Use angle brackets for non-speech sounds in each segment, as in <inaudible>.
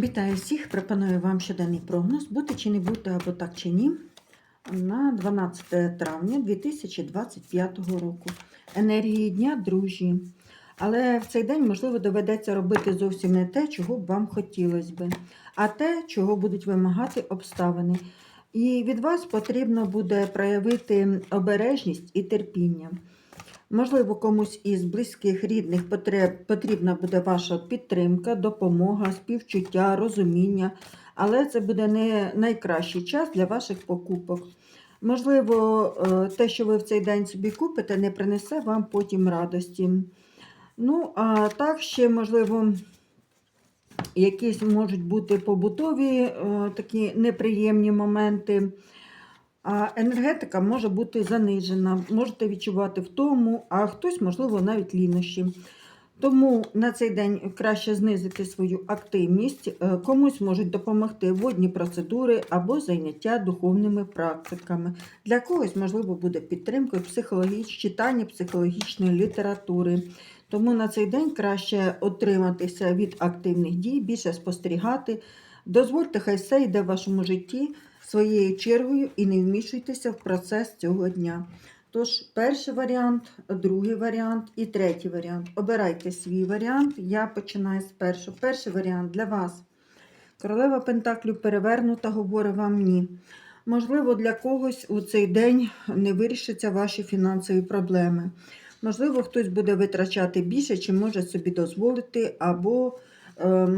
Вітаю всіх! Пропоную вам щоденний прогноз, бути чи не бути, або так чи ні, на 12 травня 2025 року. Енергії дня дружі. Але в цей день, можливо, доведеться робити зовсім не те, чого б вам хотілося би, а те, чого будуть вимагати обставини. І від вас потрібно буде проявити обережність і терпіння. Можливо, комусь із близьких рідних потреб потрібна буде ваша підтримка, допомога, співчуття, розуміння, але це буде не найкращий час для ваших покупок. Можливо, е, те, що ви в цей день собі купите, не принесе вам потім радості. Ну, а так ще, можливо, якісь можуть бути побутові е, такі неприємні моменти. Енергетика може бути занижена, можете відчувати втому, а хтось, можливо, навіть лінощі. Тому на цей день краще знизити свою активність, Е, комусь можуть допомогти водні процедури або заняття духовними практиками. Для когось, можливо, буде підтримкою психологіч... читання психологічної літератури. Тому на цей день краще отриматися від активних дій, більше спостерігати. Дозвольте, хай все йде в вашому житті своєю чергою і не вмішуйтеся в процес цього дня. Тож, перший варіант, другий варіант і третій варіант. Обирайте свій варіант. Я починаю з першого. Перший варіант для вас. Королева Пентаклю перевернута, говорить вам ні. Можливо, для когось у цей день не вирішаться ваші фінансові проблеми. Можливо, хтось буде витрачати більше, чим може собі дозволити, або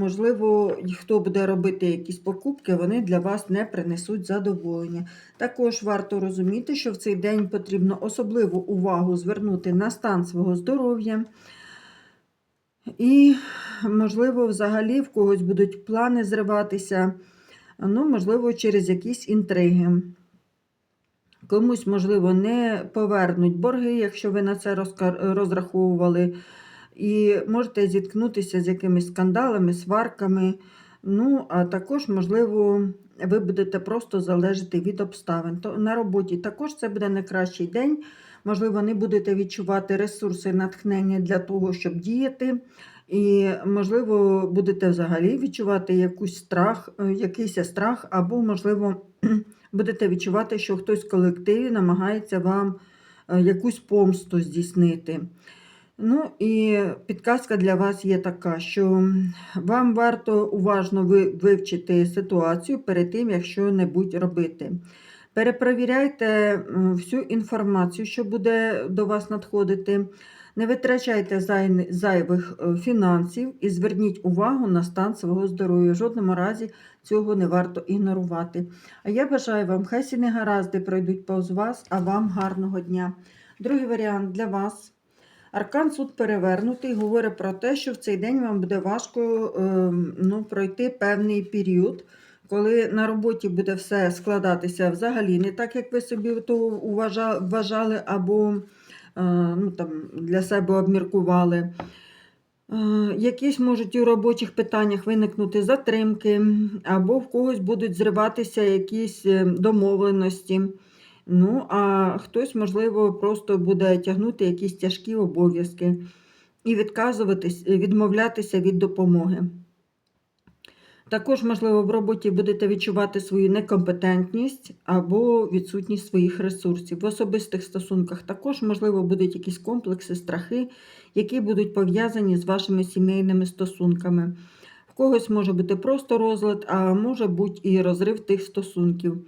Можливо, хто буде робити якісь покупки, вони для вас не принесуть задоволення. Також варто розуміти, що в цей день потрібно особливу увагу звернути на стан свого здоров'я. І, можливо, взагалі в когось будуть плани зриватися, ну, можливо, через якісь інтриги. Комусь, можливо, не повернуть борги, якщо ви на це розраховували і можете зіткнутися з якимись скандалами, сварками. Ну, а також, можливо, ви будете просто залежати від обставин. То на роботі також це буде не кращий день. Можливо, не будете відчувати ресурси натхнення для того, щоб діяти. І, можливо, будете взагалі відчувати якусь страх, е, якийсь страх, або, можливо, <clears throat> будете відчувати, що хтось в колективі намагається вам е, якусь помсту здійснити. Ну і підказка для вас є така, що вам варто уважно вивчити ситуацію перед тим, як що-небудь робити. Перепровіряйте всю інформацію, що буде до вас надходити. Не витрачайте зайвих е, фінансів і зверніть увагу на стан свого здоров'я. В жодному разі цього не варто ігнорувати. А я бажаю вам, хай всі негаразди пройдуть повз вас, а вам гарного дня. Другий варіант для вас. Аркан суд перевернутий говорить про те, що в цей день вам буде важко ем, ну, пройти певний період, коли на роботі буде все складатися взагалі не так, як ви собі того вважали, або е, ну, там, для себе обміркували. Е, Якісь можуть у робочих питаннях виникнути затримки, або в когось будуть зриватися якісь е, домовленості. Ну, а хтось, можливо, просто буде тягнути якісь тяжкі обов'язки і відказуватись, відмовлятися від допомоги. Також, можливо, в роботі будете відчувати свою некомпетентність або відсутність своїх ресурсів. В особистих стосунках також, можливо, будуть якісь комплекси, страхи, які будуть пов'язані з вашими сімейними стосунками. В когось може бути просто розлад, а може бути і розрив тих стосунків.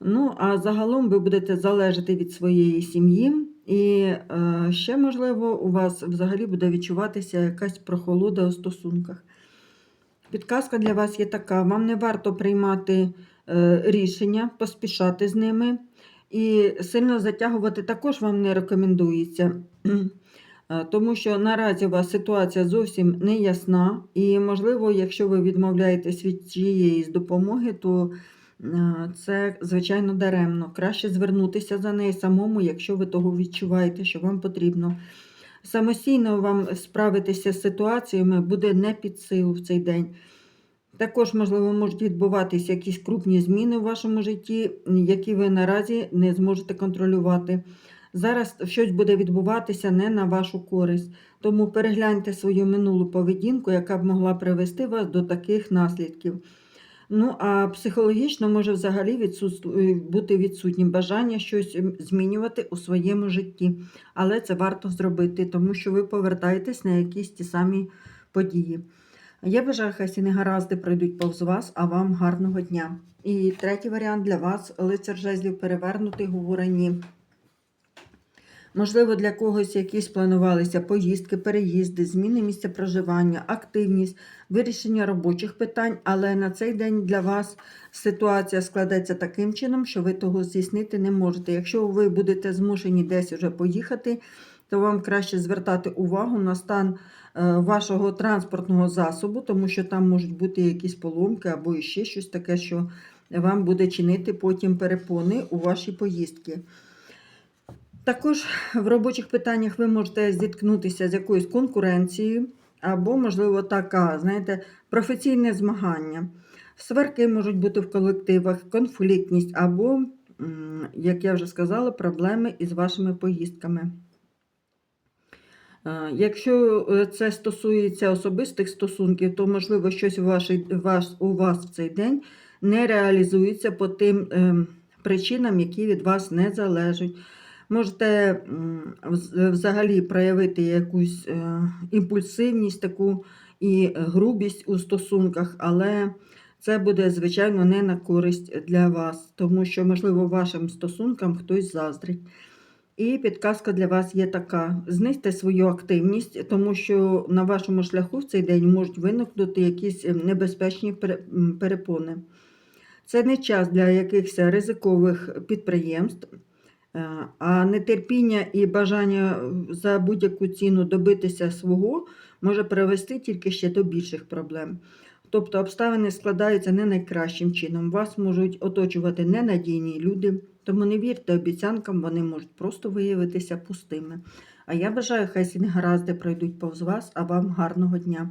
Ну, а загалом ви будете залежати від своєї сім'ї, і е, ще, можливо, у вас взагалі буде відчуватися якась прохолода у стосунках. Підказка для вас є така: вам не варто приймати е, рішення, поспішати з ними, і сильно затягувати також вам не рекомендується. Е, Тому що наразі у вас ситуація зовсім не ясна, і, можливо, якщо ви відмовляєтесь від чиєїсь допомоги, то Це, звичайно, даремно. Краще звернутися за нею самому, якщо ви того відчуваєте, що вам потрібно. Самостійно вам справитися з ситуаціями буде не під силу в цей день. Також, можливо, можуть відбуватися якісь крупні зміни в вашому житті, які ви наразі не зможете контролювати. Зараз щось буде відбуватися не на вашу користь. Тому перегляньте свою минулу поведінку, яка б могла привести вас до таких наслідків. Ну, а психологічно може взагалі е, бути відсутнім бажання щось змінювати у своєму житті. Але це варто зробити, тому що ви повертаєтесь на якісь ті самі події. Я бажаю, хай ці негаразди пройдуть повз вас, а вам гарного дня. І третій варіант для вас лицар жезлів перевернутий говорені. Можливо, для когось якісь планувалися поїздки, переїзди, зміни місця проживання, активність, вирішення робочих питань, але на цей день для вас ситуація складеться таким чином, що ви того здійснити не можете. Якщо ви будете змушені десь уже поїхати, то вам краще звертати увагу на стан е, вашого транспортного засобу, тому що там можуть бути якісь поломки або ще щось таке, що вам буде чинити потім перепони у вашій поїздці. Також в робочих питаннях ви можете зіткнутися з якоюсь конкуренцією, або, можливо, така, знаєте, професійне змагання. Сварки можуть бути в колективах, конфліктність, або, як я вже сказала, проблеми із вашими поїздками. Е, Якщо е, це стосується особистих стосунків, то можливо щось у, вашій, у вас в цей день не реалізується по тим ем, причинам, які від вас не залежать. Можете взагалі проявити якусь е, імпульсивність таку і е, грубість у стосунках, але це буде, звичайно, не на користь для вас, тому що, можливо, вашим стосункам хтось заздрить. І підказка для вас є така: знизьте свою активність, тому що на вашому шляху в цей день можуть виникнути якісь е, небезпечні перепони. Це не час для якихось ризикових підприємств, а нетерпіння і бажання е, за будь-яку ціну добитися свого може привести тільки ще до більших проблем. Тобто обставини складаються не найкращим чином. Вас можуть оточувати ненадійні люди, тому не вірте обіцянкам, вони можуть просто виявитися пустими. А я бажаю, хай ці негаразди пройдуть повз вас, а вам гарного дня.